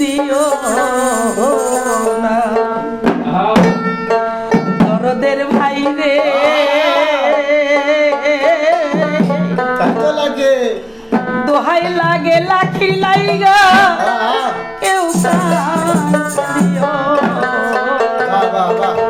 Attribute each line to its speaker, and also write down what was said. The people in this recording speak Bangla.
Speaker 1: দিও না। দরদের ভাই রে
Speaker 2: লাগে।
Speaker 1: দোহাই লাগে লাখি লাইগা কেউ দিও
Speaker 2: বাবা বাহ।